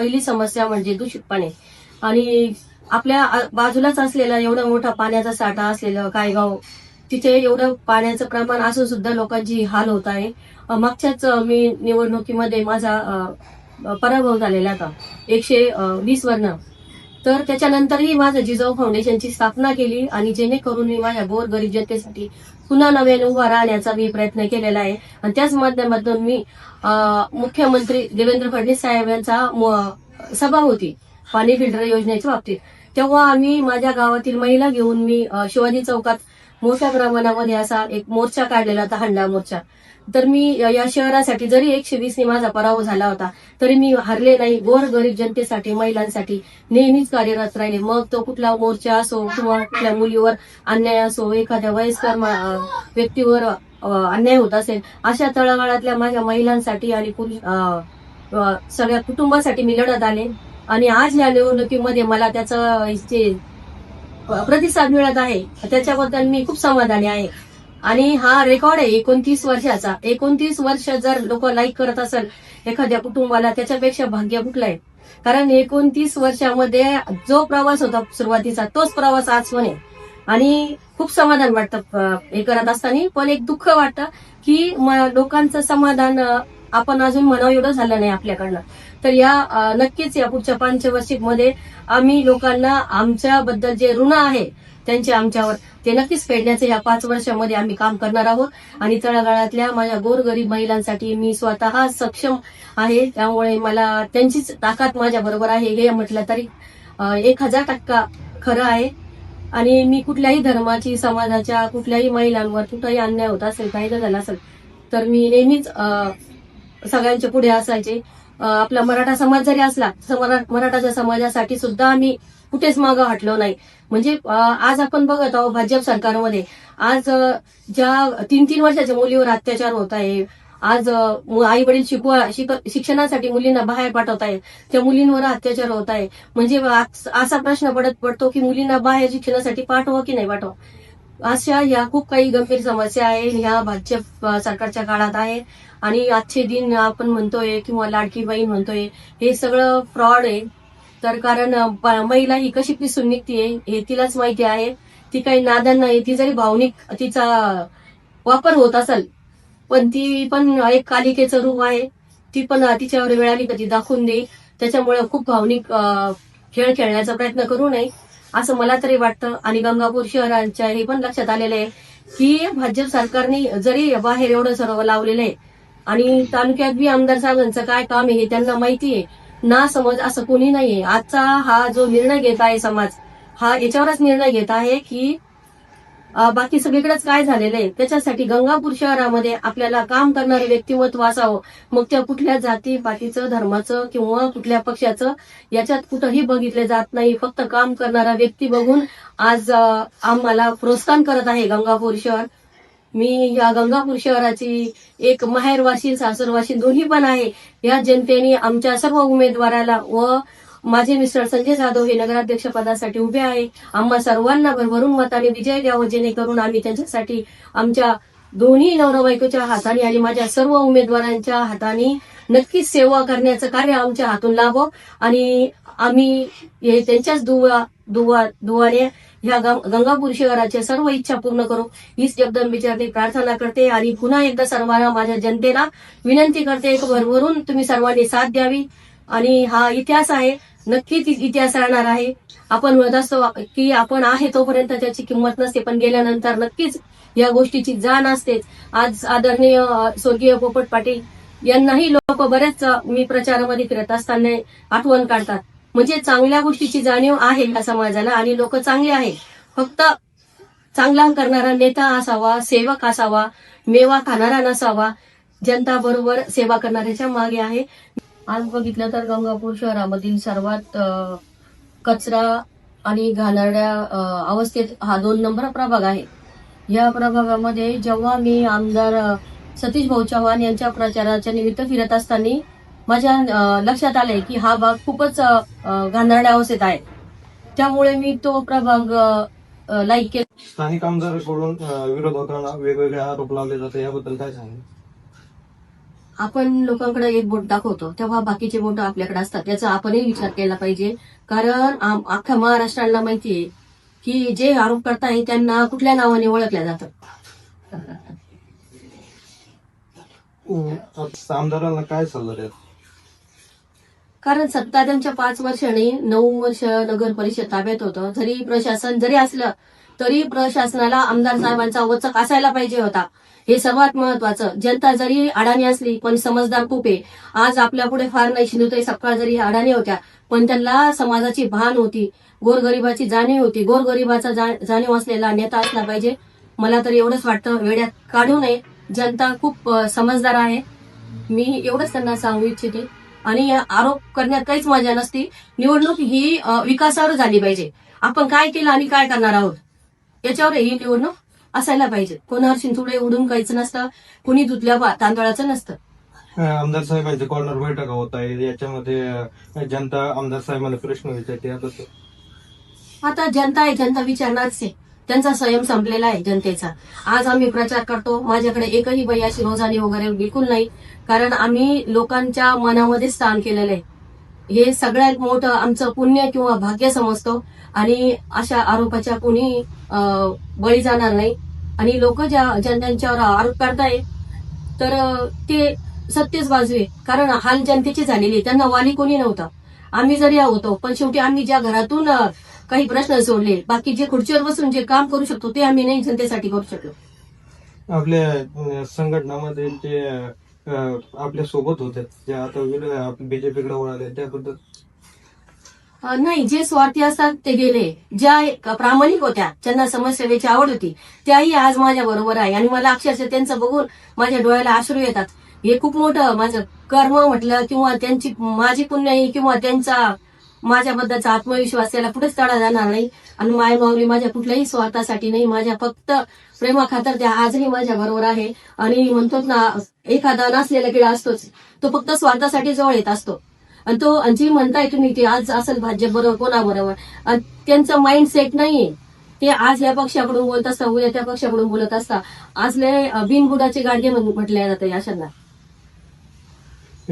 पहिली समस्या म्हणजे दूषित पाणी. आणि आपल्या बाजूलाच असलेला एवढा मोठा पाण्याचा साठा असलेलं कायगाव तिथे एवढं पाण्याचं प्रमाण असून सुद्धा लोकांची हाल होत आहे. मागच्याच मी निवडणुकीमध्ये माझा पराभव झालेला होता. एकशे वीस वरनं. तर त्याच्यानंतरही माझं जिजाऊ फाउंडेशनची स्थापना केली आणि जेणेकरून मी माझ्या गोर गरीब जनतेसाठी पुन्हा नव्याने उभा राहण्याचा मी प्रयत्न केलेला आहे. आणि त्याच माध्यमातून मी मुख्यमंत्री देवेंद्र फडणवीस साहेब यांचा सभा होती पाणी फिल्टर योजनेच्या बाबतीत. तेव्हा आम्ही माझ्या गावातील महिला घेऊन मी शिवाजी चौकात मोठ्या प्रमाणामध्ये असा एक मोर्चा काढलेला होता हंडा मोर्चा. तर मी या शहरासाठी जरी एकशे वीसने माझा पराभव झाला होता तरी मी हरले नाही. गोर गरीब जनतेसाठी महिलांसाठी नेहमीच कार्यरत राहिले. मग तो कुठला मोर्चा असो किंवा कुठल्या मुलीवर अन्याय असो एखाद्या वयस्कर व्यक्तीवर अन्याय होत असेल अशा तळागाळातल्या माझ्या महिलांसाठी आणि पुरुष सगळ्या कुटुंबासाठी मी लढत आले. आणि आज या निवडणुकीमध्ये मला त्याचं जे प्रतिसाद मिळत आहे त्याच्याबद्दल मी खूप समाधानी आहे. आणि हा रेकॉर्ड आहे एकोणतीस वर्षाचा. एकोणतीस वर्ष जर लोक लाईक करत असेल एखाद्या कुटुंबाला त्याच्यापेक्षा भाग्य कुठलं आहे कारण एकोणतीस वर्षामध्ये जो प्रवास होता सुरुवातीचा तोच प्रवास आज पण आहे. आणि खूप समाधान वाटतं हे करत असताना. पण एक दुःख वाटतं की लोकांचं समाधान आपण अजून म्हणावं एवढं झालं नाही आपल्याकडनं. तर या नक्कीच या पुढच्या पंचवार्षिकमध्ये आम्ही लोकांना आमच्याबद्दल जे ऋण आहे त्यांचे आमच्यावर. ते नक्कीच फेडण्याचे या पाच वर्षामध्ये आम्ही काम करणार आहोत. आणि तळागाळातल्या माझ्या गोरगरीब महिलांसाठी मी स्वतः सक्षम आहे. त्यामुळे मला त्यांचीच ताकद माझ्या बरोबर आहे हे म्हटलं तरी एक हजार टक्का खरं आहे. आणि मी कुठल्याही धर्माची समाजाच्या कुठल्याही महिलांवर कुठलाही अन्याय होत असेल काही जर झाला असेल तर मी नेहमीच अं, सगळ्यांच्या पुढे असायचे. आपला मराठा समाज जरी असला मराठाच्या समाजासाठी सुद्धा आम्ही कुठेच मागं हटलो नाही. म्हणजे आज आपण बघत आहोत भाजप सरकारमध्ये आज ज्या तीन तीन वर्षाच्या मुलीवर अत्याचार होत आहे आज आई वडील शिकवा शिक्षणासाठी मुलींना बाहेर पाठवत आहे त्या मुलींवर अत्याचार होत आहे. म्हणजे आज- असा प्रश्न पडत पडतो की मुलींना बाहेर शिक्षणासाठी पाठवा की नाही पाठवा? अशा या खूप काही गंभीर समस्या आहे. ह्या भाजप सरकारच्या काळात आहे. आणि आजचे दिन आपण म्हणतोय किंवा लाडकी बहीण म्हणतोय हे सगळं फ्रॉड आहे. तर कारण महिला ही कशी पिसून निघतीये हे तिलाच माहिती आहे. ती काही नादांना नाही. ती जरी भावनिक तिचा वापर होत असेल पण ती पण एक कालिकेचं रूप आहे. ती पण तिच्यावर वेळाली कधी दाखवून देईल. त्याच्यामुळे खूप भावनिक खेळ खेळण्याचा प्रयत्न करू नये. असं मला तरी वाटतं. आणि गंगापूर शहरांच्या हे पण लक्षात आलेलं आहे की भाजप सरकारने जरी बाहेर एवढं सर्व लावलेलं आहे आणि तालुक्यात बी आमदार साहेबांचं काय काम आहे हे त्यांना माहिती आहे. ना समज असं कोणी नाहीये. आजचा हा जो निर्णय घेत आहे समाज हा याच्यावरच निर्णय घेत आहे की बाकी सगळीकडेच काय झालेलं आहे? त्याच्यासाठी गंगापूर शहरामध्ये आपल्याला काम करणारं व्यक्तिमत्व असावं. मग त्या कुठल्या जाती पातीचं धर्माचं किंवा कुठल्या पक्षाचं याच्यात कुठंही बघितले जात नाही. फक्त काम करणारा व्यक्ती बघून आज आम्हाला प्रोत्साहन करत आहे गंगापूर शहर. मी या गंगापूर शहराची एक माहेरवासी सासरवासी दोन्ही पण आहे. या जनतेने आमच्या सर्व उमेदवाराला व माझे मिस्टर संजय जाधव हे नगराध्यक्ष पदासाठी उभे आहे. आम्हा सर्वांना भरभरून मताने विजय द्यावं जेणेकरून आम्ही त्यांच्यासाठी आमच्या दोन्ही नवरबायकोच्या हाताने आणि माझ्या सर्व उमेदवारांच्या हाताने नक्कीच सेवा करण्याचं कार्य आमच्या हातून लाभो. आणि आम्ही हे त्यांच्याच दुवा दुवा दुवाने ह्या गंगापूर शहराच्या सर्व इच्छा पूर्ण करू. हीच जगदंबेचरणी प्रार्थना करते आणि पुन्हा एकदा सर्वांना माझ्या जनतेला विनंती करते की भरभरून तुम्ही सर्वांनी साथ द्यावी. आणि हा इतिहास आहे. नक्कीच इतिहास राहणार आहे. आपण म्हणत असतो की आपण आहे तोपर्यंत त्याची किंमत नसते पण गेल्यानंतर नक्कीच या गोष्टीची जाण असतेच आज आदरणीय स्वर्गीय पोपट पाटील यांनाही लोक बरेच मी प्रचारामध्ये फिरत असताना आठवण काढतात. म्हणजे चांगल्या गोष्टीची जाणीव आहे या समाजाला आणि लोक चांगले आहे फक्त चांगला करणारा नेता असावा सेवक असावा मेवा खाणारा नसावा जनता बरोबर सेवा करणाऱ्याच्या मागे आहे. आज बघितलं तर गंगापूर शहरामधील सर्वात कचरा आणि घाणेरड्या अवस्थेत हा दोन नंबर प्रभाग आहे. या प्रभागामध्ये जेव्हा मी आमदार सतीश भाऊ चव्हाण यांच्या प्रचाराच्या निमित्त फिरत असताना माझ्या लक्षात आले की हा भाग खूपच अ, अवस्थेत आहे. त्यामुळे मी तो प्रभाग लाईक केला. स्थानिक आमदाराकडून विरोधकांना वेगवेगळे आरोप लावले जाते याबद्दल काय सांगितलं आपण लोकांकडे एक बोट दाखवतो तेव्हा बाकीचे बोट आपल्याकडे असतात. त्याचा आपणही विचार केला पाहिजे. कारण आम- अख्ख्या महाराष्ट्राला माहितीये की जे आरोप करताय त्यांना कुठल्या नावाने ओळखल्या जातं आता आमदारांना काय सल्ला कारण सत्ता त्यांच्या पाच वर्षांनी नऊ वर्ष नगर परिषद ताब्यात होतं. जरी प्रशासन जरी असलं तरी प्रशासनाला आमदार साहेबांचा वचक असायला पाहिजे होता. हे सर्वात महत्वाचं जनता जरी अडाणी असली पण समजदार खूप आहे. आज आपल्या पुढे फार नाही शिंदुताई सपकाळ जरी अडाणी होत्या पण त्यांना समाजाची भान होती गोरगरिबाची जाणीव होती. गोरगरिबाचा जाणीव असलेला नेता असला पाहिजे. मला तर एवढंच वाटतं वेड्यात काढू नये. जनता खूप समजदार आहे. मी एवढंच त्यांना सांगू इच्छिते. आणि आरोप करण्यात काहीच मजा नसती. निवडणूक ही विकासावर झाली पाहिजे. आपण काय केलं आणि काय करणार आहोत? याच्यावर ही निवडणूक असायला पाहिजे. कोणावर शिंतुडे उडून काहीच नसतं कुणी धुतल्या तांदळाचं नसतं. आमदार साहेबांचे कॉर्नर बैठका होत आहे याच्यामध्ये जनता आमदार साहेबांना प्रश्न विचारते. आता जनता आहे जनता विचारणारच आहे. त्यांचा संयम संपलेला आहे जनतेचा. आज आम्ही प्रचार करतो. माझ्याकडे एकही बाई अशी रोजानी वगैरे बिलकुल नाही. कारण आम्ही लोकांच्या मनामध्ये स्थान केलेलं आहे. हे सगळ्यात मोठं आमचं पुण्य किंवा भाग्य समजतो. आणि अशा आरोपाच्या कोणी बळी जाणार नाही. आणि लोक ज्या जनतेच्यावर आरोप करताय तर ते सत्यच बाजवे कारण हाल जनतेची झालेली त्यांना वाली कोणी नव्हतं. आम्ही जरी होतो पण शेवटी आम्ही ज्या घरातून काही प्रश्न सोडले बाकी जे खुर्चीवर बसून जे काम करू शकतो ते आम्ही नाही जनतेसाठी करू शकलो. आपल्या संघटनामध्ये जे आपल्यासोबत होते ज्या आता बीजेपीकडे वळाले त्याबद्दल. नाही जे स्वार्थी असतात ते गेले. ज्या प्रामाणिक होत्या ज्यांना समाजसेवेची आवड होती त्याही आज माझ्या बरोबर आहे. आणि मला अक्षरशः त्यांचं बघून माझ्या डोळ्याला आश्रू येतात. हे खूप मोठं माझं कर्म म्हटलं किंवा त्यांची माझी पुण्याई किंवा त्यांचा माझ्याबद्दलचा आत्मविश्वास याला पुढेच तडा जाणार नाही. आणि माय माऊली माझ्या कुठल्याही स्वार्थासाठी नाही माझ्या फक्त प्रेमा खातर त्या आजही माझ्या बरोबर आहे. आणि म्हणतो ना एखादा नसलेला किडा असतोच तो फक्त स्वार्थासाठी जवळ येत असतो. आणि तो जी म्हणताय तुम्ही ते आज असेल भाज्य बरोबर कोणाबरोबर. त्यांचं माइंड सेट नाहीये. ते आज या पक्षाकडून बोलत असता उद्या त्या पक्षाकडून बोलत असता. आजले बिनबुडाचे गाडगे म्हणून म्हटले जाते अशांना.